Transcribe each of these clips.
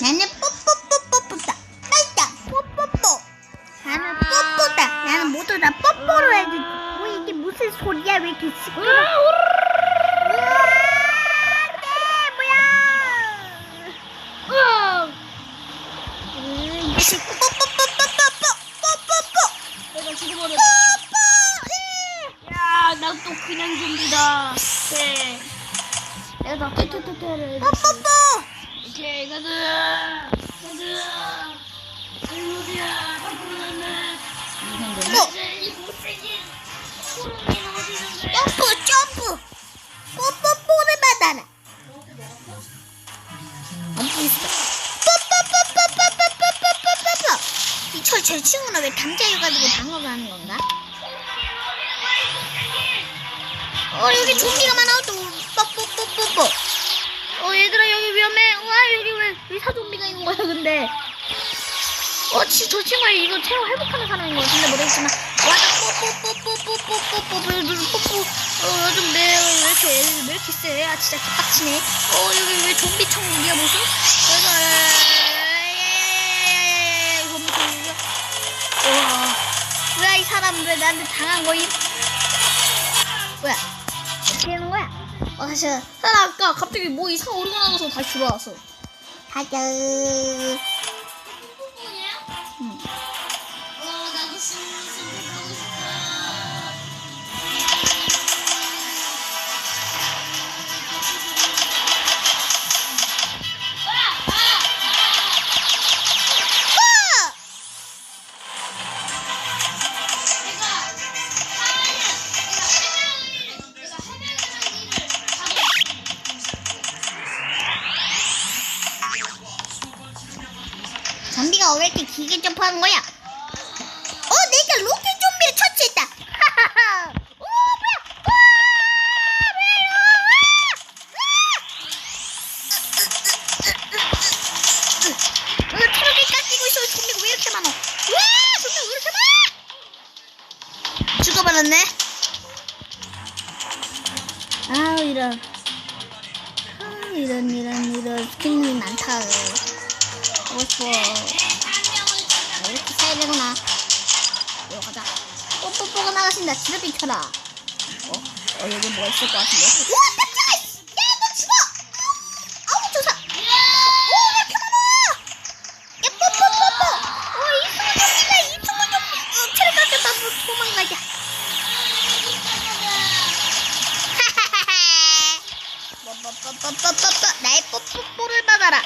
나는 뽀뽀뽀뽀뽀다. 나있다. 뽀뽀뽀. 나는 뽀뽀다. 나는 모두 다 뽀뽀로 해줄. 뭐 이게 무슨 소리야? 왜 이렇게 시끄러? 으아, 네, 뭐야? 음, 이것이 뽀뽀뽀뽀뽀뽀 뽀뽀뽀 내가 죽여버렸다. 뽀뽀. 예. 야, 나또 그냥 좀비다. 네. 내가 뚜뚜뚜뚜를. 뽀뽀뽀. 오케이, 가자. 가자. 어. 이제 이 못생긴 호롱이는 어디 있는데? 점프 점프 뽀뽀뽀를 받아라 안고 있어 뽀뽀뽀뽀뽀뽀뽀뽀뽀뽀 이철 저 친구는 왜 남자여가지고 방어를 하는 건가? 어 여기 좀비가 많아 또 뽀뽀뽀뽀뽀 어, 얘들아, 여기 위험해. 와, 여기 왜, 왜 사좀비가 있는 거야, 근데. 어, 지, 저 친구가 이거 체력 회복하는 사람인 것 같은데, 모르겠지만. 와나 뽀뽀뽀뽀뽀뽀뽀뽀뽀 뽀뽀 어, 좀, 내, 왜 이렇게, 왜 이렇게 세? 아, 진짜 개빡치네. 어, 여기 왜 좀비 천국이야, 무슨? 좀비 천국이야. 와, 뭐야, 이 사람 왜 나한테 당한 거임? 뭐야 거야? 아, 다시, 나 아까 갑자기 뭐 이상 오류가 나서 다시 들어왔어. 가자 좀비가 왜 이렇게 길게 점프하는 거야? 어, 내가 로켓 좀비를 처치했다. 많아? 죽어버렸네. 아우 이런. 아, 이런 이런 이런 스킨이 많다. 어서. 나가신다. 집에 비켜라. 어? 어, 여기 뭐가 있을 것 같은데? 우와, 깜짝아! 야, 너 죽어! 아우, 조사! 오, 왜 이렇게 많아! 야, 뽀뽀뽀뽀! 어, 이승우 좀비가 이승우 좀비! 어, 체력 깎였다. 뭐, 도망가자. 뽀뽀뽀뽀뽀뽀뽀 나의 뽀뽀뽀를 받아라.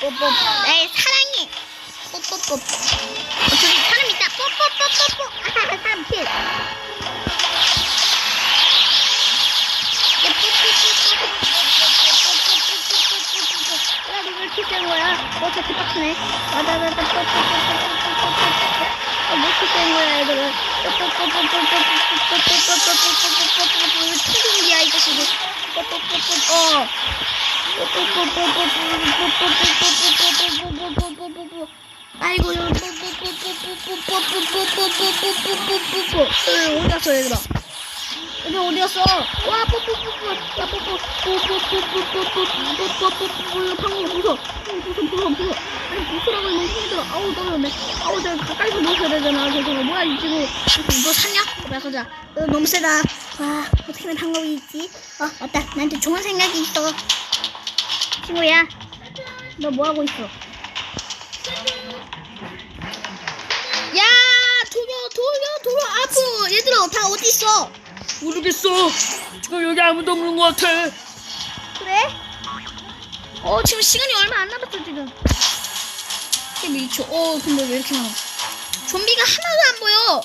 뽀뽀 나의 사랑이 뽀뽀뽀뽀 어, 저기 사람 있다 아이고 여기 생각이 있어 친구야 너 뭐하고 있어? 있어? 모르겠어. 지금 여기 아무도 없는 것 같아. 그래? 어 지금 시간이 얼마 안 남았어 지금 12초 어 근데 왜 이렇게 많아 좀비가 하나도 안 보여